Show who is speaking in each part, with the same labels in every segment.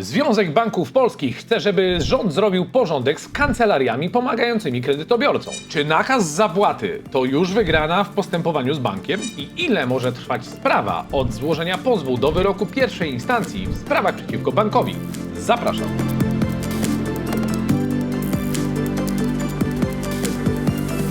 Speaker 1: Związek Banków Polskich chce, żeby rząd zrobił porządek z kancelariami pomagającymi kredytobiorcom. Czy nakaz zapłaty to już wygrana w postępowaniu z bankiem? I ile może trwać sprawa od złożenia pozwu do wyroku pierwszej instancji w sprawach przeciwko bankowi? Zapraszam.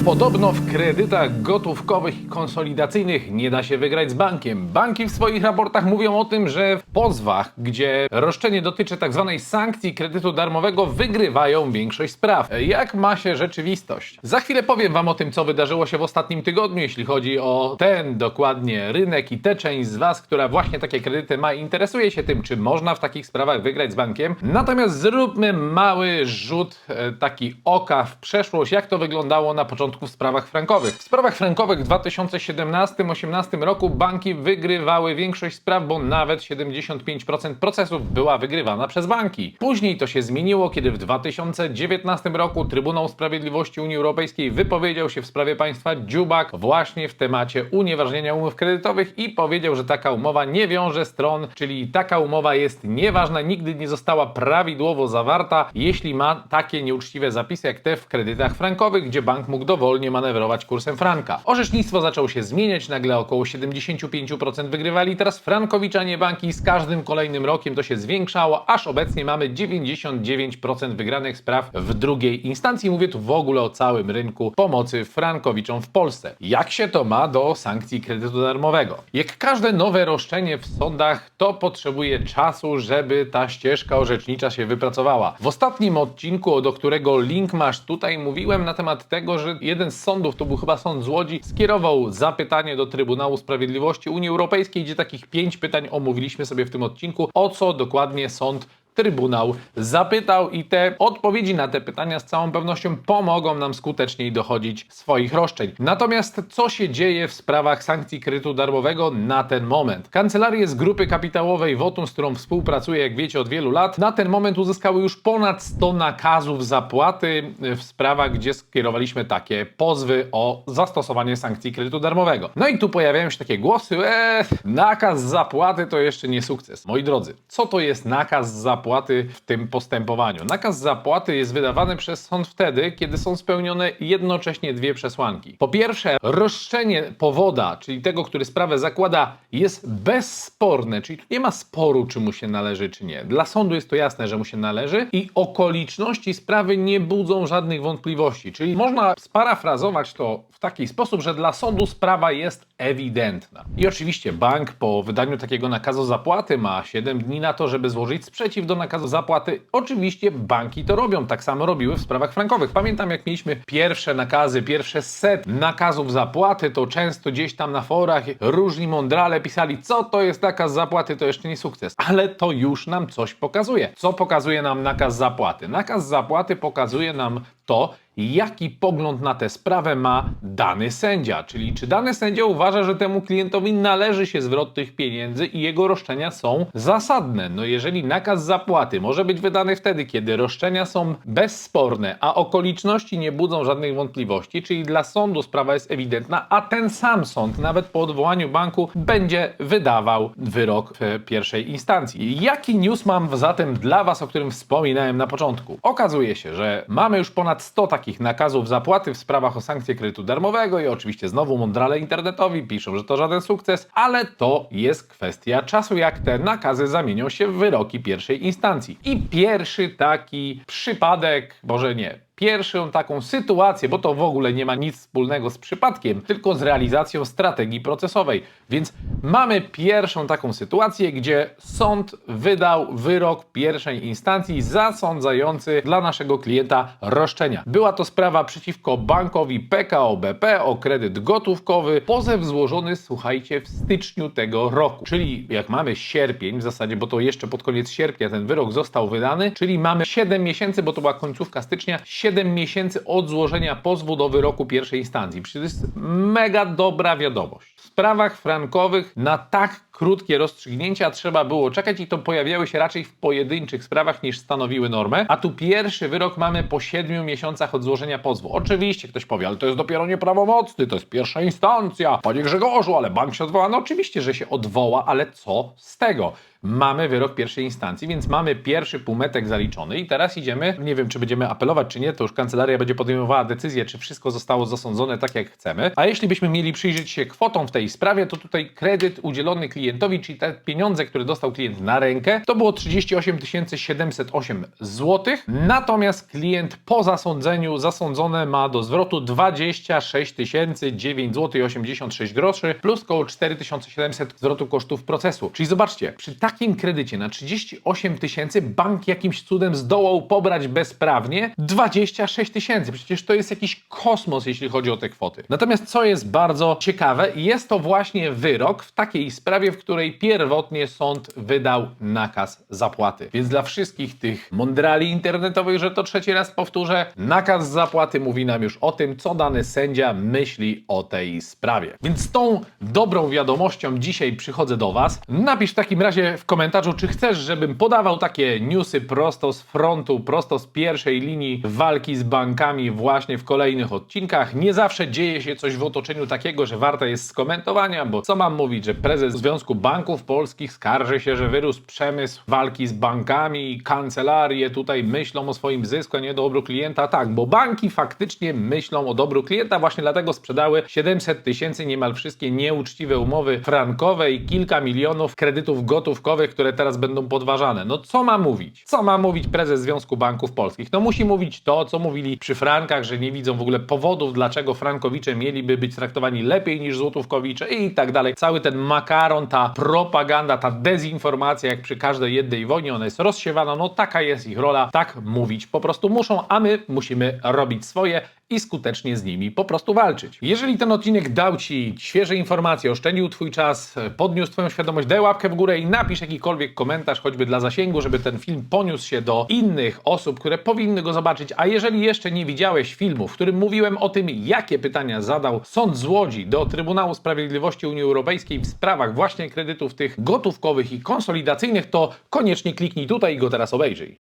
Speaker 1: Podobno w kredytach gotówkowych i konsolidacyjnych nie da się wygrać z bankiem. Banki w swoich raportach mówią o tym, że w pozwach, gdzie roszczenie dotyczy tzw. sankcji kredytu darmowego, wygrywają większość spraw. Jak ma się rzeczywistość? Za chwilę powiem Wam o tym, co wydarzyło się w ostatnim tygodniu, jeśli chodzi o ten dokładnie rynek i tę część z Was, która właśnie takie kredyty ma i interesuje się tym, czy można w takich sprawach wygrać z bankiem. Natomiast zróbmy mały rzut e, taki oka w przeszłość, jak to wyglądało na początku w sprawach frankowych. W sprawach frankowych w 2017-18 roku banki wygrywały większość spraw, bo nawet 75% procesów była wygrywana przez banki. Później to się zmieniło, kiedy w 2019 roku Trybunał Sprawiedliwości Unii Europejskiej wypowiedział się w sprawie państwa Dziubak właśnie w temacie unieważnienia umów kredytowych i powiedział, że taka umowa nie wiąże stron, czyli taka umowa jest nieważna, nigdy nie została prawidłowo zawarta, jeśli ma takie nieuczciwe zapisy jak te w kredytach frankowych, gdzie bank mógł dowolnie manewrować kursem franka. Orzecznictwo zaczęło się zmieniać, nagle około 75% wygrywali, teraz frankowiczanie banki z każdym kolejnym rokiem to się zwiększało, aż obecnie mamy 99% wygranych spraw w drugiej instancji. Mówię tu w ogóle o całym rynku pomocy frankowiczom w Polsce. Jak się to ma do sankcji kredytu darmowego? Jak każde nowe roszczenie w sądach, to potrzebuje czasu, żeby ta ścieżka orzecznicza się wypracowała. W ostatnim odcinku, do którego link masz tutaj, mówiłem na temat tego, że jeden z sądów, to był chyba sąd z Łodzi, skierował zapytanie do Trybunału Sprawiedliwości Unii Europejskiej, gdzie takich pięć pytań omówiliśmy sobie w tym odcinku, o co dokładnie sąd Trybunał zapytał i te odpowiedzi na te pytania z całą pewnością pomogą nam skuteczniej dochodzić swoich roszczeń. Natomiast co się dzieje w sprawach sankcji kredytu darmowego na ten moment? Kancelarie z grupy kapitałowej Votum, z którą współpracuję, jak wiecie, od wielu lat, na ten moment uzyskały już ponad 100 nakazów zapłaty w sprawach, gdzie skierowaliśmy takie pozwy o zastosowanie sankcji kredytu darmowego. No i tu pojawiają się takie głosy, eee, nakaz zapłaty to jeszcze nie sukces. Moi drodzy, co to jest nakaz zapłaty w tym postępowaniu? Nakaz zapłaty jest wydawany przez sąd wtedy, kiedy są spełnione jednocześnie dwie przesłanki. Po pierwsze, roszczenie powoda, czyli tego, który sprawę zakłada, jest bezsporne, czyli tu nie ma sporu, czy mu się należy, czy nie. Dla sądu jest to jasne, że mu się należy i okoliczności sprawy nie budzą żadnych wątpliwości. Czyli można sparafrazować to w taki sposób, że dla sądu sprawa jest ewidentna. I oczywiście bank po wydaniu takiego nakazu zapłaty ma 7 dni na to, żeby złożyć sprzeciw do nakazu zapłaty. Oczywiście banki to robią, tak samo robiły w sprawach frankowych. Pamiętam, jak mieliśmy pierwsze nakazy, pierwsze set nakazów zapłaty, to często gdzieś tam na forach różni mądrale pisali, co to jest nakaz zapłaty, to jeszcze nie sukces. Ale to już nam coś pokazuje. Co pokazuje nam nakaz zapłaty? Nakaz zapłaty pokazuje nam to, jaki pogląd na tę sprawę ma dany sędzia, czyli czy dany sędzia uważa, że temu klientowi należy się zwrot tych pieniędzy i jego roszczenia są zasadne. No jeżeli nakaz zapłaty może być wydany wtedy, kiedy roszczenia są bezsporne, a okoliczności nie budzą żadnych wątpliwości, czyli dla sądu sprawa jest ewidentna, a ten sam sąd nawet po odwołaniu banku będzie wydawał wyrok w pierwszej instancji. Jaki news mam zatem dla Was, o którym wspominałem na początku? Okazuje się, że mamy już ponad 100 takich nakazów zapłaty w sprawach o sankcje kredytu darmowego i oczywiście znowu mądrale internetowi piszą, że to żaden sukces, ale to jest kwestia czasu, jak te nakazy zamienią się w wyroki pierwszej instancji. I pierwszy taki przypadek, może nie, pierwszą taką sytuację, bo to w ogóle nie ma nic wspólnego z przypadkiem, tylko z realizacją strategii procesowej. Więc mamy pierwszą taką sytuację, gdzie sąd wydał wyrok pierwszej instancji zasądzający dla naszego klienta roszczenia. Była to sprawa przeciwko bankowi PKO BP o kredyt gotówkowy. Pozew złożony, słuchajcie, w styczniu tego roku. Czyli jak mamy sierpień w zasadzie, bo to jeszcze pod koniec sierpnia ten wyrok został wydany, czyli mamy 7 miesięcy, bo to była końcówka stycznia, 7 miesięcy od złożenia pozwu do wyroku pierwszej instancji. Przecież to jest mega dobra wiadomość. W sprawach frankowych na tak krótkie rozstrzygnięcia trzeba było czekać i to pojawiały się raczej w pojedynczych sprawach niż stanowiły normę. A tu pierwszy wyrok mamy po 7 miesiącach od złożenia pozwu. Oczywiście ktoś powie, ale to jest dopiero nieprawomocny, to jest pierwsza instancja. Panie Grzegorzu, ale bank się odwoła. No oczywiście, że się odwoła, ale co z tego? Mamy wyrok pierwszej instancji, więc mamy pierwszy półmetek zaliczony i teraz idziemy, nie wiem czy będziemy apelować czy nie, to już kancelaria będzie podejmowała decyzję, czy wszystko zostało zasądzone tak jak chcemy. A jeśli byśmy mieli przyjrzeć się kwotom w tej sprawie, to tutaj kredyt udzielony klientowi, czyli te pieniądze, które dostał klient na rękę, to było 38 708 zł. Natomiast klient po zasądzeniu zasądzone ma do zwrotu 26 909 zł 86 groszy plus około 4700 zwrotu kosztów procesu. Czyli zobaczcie, przy takim kredycie na 38 tysięcy bank jakimś cudem zdołał pobrać bezprawnie 26 tysięcy. Przecież to jest jakiś kosmos, jeśli chodzi o te kwoty. Natomiast co jest bardzo ciekawe, jest to właśnie wyrok w takiej sprawie, w której pierwotnie sąd wydał nakaz zapłaty. Więc dla wszystkich tych mądrali internetowych, że to trzeci raz powtórzę, nakaz zapłaty mówi nam już o tym, co dany sędzia myśli o tej sprawie. Więc z tą dobrą wiadomością dzisiaj przychodzę do Was. Napisz w takim razie w komentarzu, czy chcesz, żebym podawał takie newsy prosto z frontu, prosto z pierwszej linii walki z bankami właśnie w kolejnych odcinkach. Nie zawsze dzieje się coś w otoczeniu takiego, że warte jest skomentowania, bo co mam mówić, że prezes Związku Banków Polskich skarży się, że wyrósł przemysł walki z bankami kancelarie tutaj myślą o swoim zysku, a nie o dobru klienta. Tak, bo banki faktycznie myślą o dobru klienta, właśnie dlatego sprzedały 700 tysięcy niemal wszystkie nieuczciwe umowy frankowe i kilka milionów kredytów które teraz będą podważane. No co ma mówić? Co ma mówić prezes Związku Banków Polskich? No musi mówić to, co mówili przy frankach, że nie widzą w ogóle powodów, dlaczego frankowicze mieliby być traktowani lepiej niż złotówkowicze i tak dalej. Cały ten makaron, ta propaganda, ta dezinformacja, jak przy każdej jednej wojnie, ona jest rozsiewana, no taka jest ich rola, tak mówić po prostu muszą, a my musimy robić swoje i skutecznie z nimi po prostu walczyć. Jeżeli ten odcinek dał Ci świeże informacje, oszczędził Twój czas, podniósł Twoją świadomość, daj łapkę w górę i napisz jakikolwiek komentarz, choćby dla zasięgu, żeby ten film poniósł się do innych osób, które powinny go zobaczyć. A jeżeli jeszcze nie widziałeś filmu, w którym mówiłem o tym, jakie pytania zadał sąd z Łodzi do Trybunału Sprawiedliwości Unii Europejskiej w sprawach właśnie kredytów tych gotówkowych i konsolidacyjnych, to koniecznie kliknij tutaj i go teraz obejrzyj.